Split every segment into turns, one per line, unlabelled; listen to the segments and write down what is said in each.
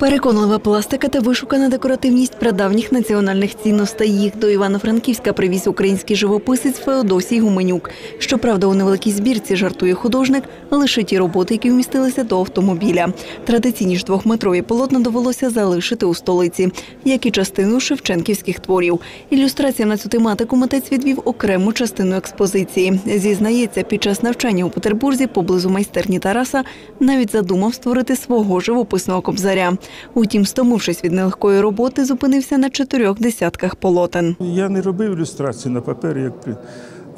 Переконлива пластика та вишукана декоративність прадавніх національних цінностей. Їх до Івано-Франківська привіз український живописець Феодосій Гуменюк. Щоправда, у невеликій збірці жартує художник лише ті роботи, які вмістилися до автомобіля. Традиційні ж двохметрові полотна довелося залишити у столиці, як і частину шевченківських творів. Ілюстрація на цю тематику митець відвів окрему частину експозиції. Зізнається, під час навчання у Петербурзі поблизу майстерні Тараса навіть задумав створити свого живописного кобзаря. Утім, стомившись від нелегкої роботи, зупинився на чотирьох десятках полотен.
Я не робив ілюстрації на папері, як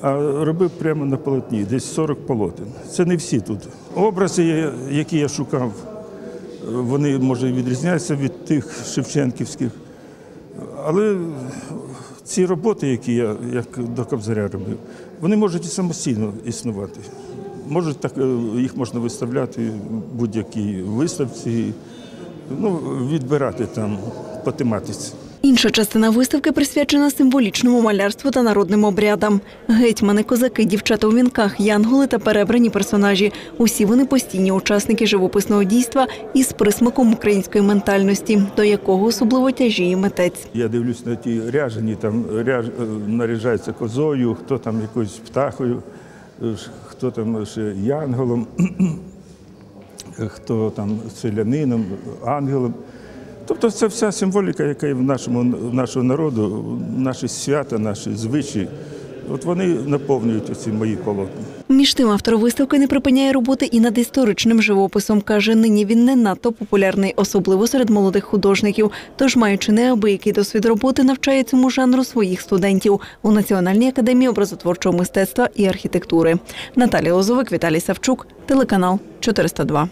а робив прямо на полотні, десь 40 полотен. Це не всі тут. Образи, які я шукав, вони може відрізняються від тих шевченківських. Але ці роботи, які я як до Кобзаря робив, вони можуть і самостійно існувати. Можуть так, е, їх можна виставляти в будь-якій виставці, ну, відбирати там по тематиці.
Інша частина виставки присвячена символічному малярству та народним обрядам. Гетьмани, козаки, дівчата у вінках, янголи та перебрані персонажі. Усі вони постійні учасники живописного дійства із присмаком української ментальності, до якого особливо тяжіє митець.
Я дивлюсь на ті ряжені, там ряж, е, наряжається козою, хто там якоюсь птахою, е, хто там ще янголом, хто там селянином, ангелом. Тобто це вся символіка, яка є в нашому нашого народу, наші свята, наші звичаї. От вони наповнюють ці мої полотна.
Між тим автор виставки не припиняє роботи і над історичним живописом. Каже, нині він не надто популярний, особливо серед молодих художників. Тож, маючи неабиякий досвід роботи, навчає цьому жанру своїх студентів у Національній академії образотворчого мистецтва і архітектури. Наталія Лозовик, Віталій Савчук, телеканал 402.